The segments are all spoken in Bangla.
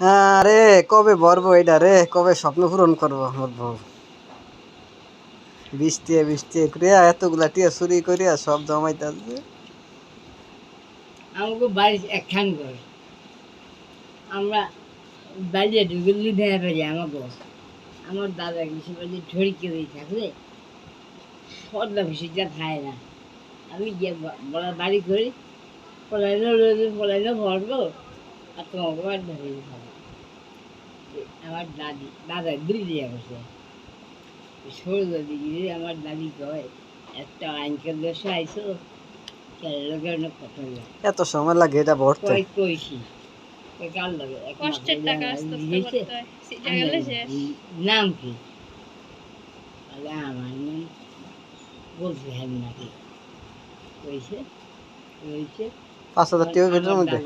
আরে কবে ভরবো এটা রে? কবে স্বপ্ন পূরণ করব আমার বউ? বৃষ্টি বৃষ্টি করিয়া এতগুলা টিয়া চুরি করিয়া সব জমাইতে আসবে। আমাকে বাড়ি একখান ঘর। আমরা বাড়িতে ঢুকে লুধিয়া পারি আমাকে আমার দাদা কিছু বাড়ি ঠড়ি করে থাকলে পদ্মা ভুষিটা খায় না। আমি গিয়ে বা- বড় করি পলাইলো রোজ পলাইলো ভরবো আর তোমাকে বাড়ি ধরে খাব আমার দাদি দাদা দুই দিয়ে বসে ষোলো দিকে আমার দাদি কয় একটা আইনকার দেশে আইসো। এত সময় লাগে এটা ভরতে নাম কি? আমার নাম বলছি হ্যাঁ নাকি। কইছে কইছে পাঁচ হাজার টাকা মধ্যে।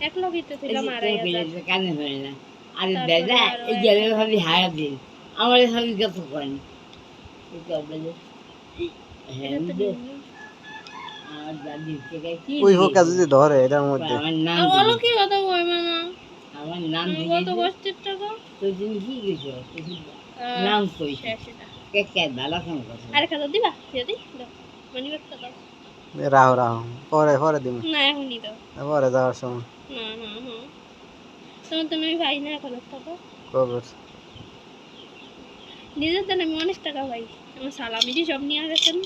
দাদার অসুস্থ আরও হয়েছে বেশি। এক লক্ষিত এই ছিল মারা গেছে। কানে ধরে না। আরে তারপরে এই গেলে ভাবি হারা দিন। আমার ভাবি করেন। তো হ্যাঁ তো ওই? যদি ধরে এটার মধ্যে। নাম আর বলো কি কথা কই মামা আমার নাম আমার কত কষ্টের টাকা কি গেছো নাম কইছে শেষ এটা কে কে ভালো কাম করছে আরে খাতা দিবা? যদি দাও। মানি ব্যাগটা দাও। রাহো রাহো। পরে পরে দিব না এখনই দাও। পরে যাওয়ার সময়। না না না। তোমার তুমি পাই না এখন টাকা কবে? নিজের জন্য আমি অনেক টাকা পাই। আমার সালামি যে সব নিয়ে গেছেন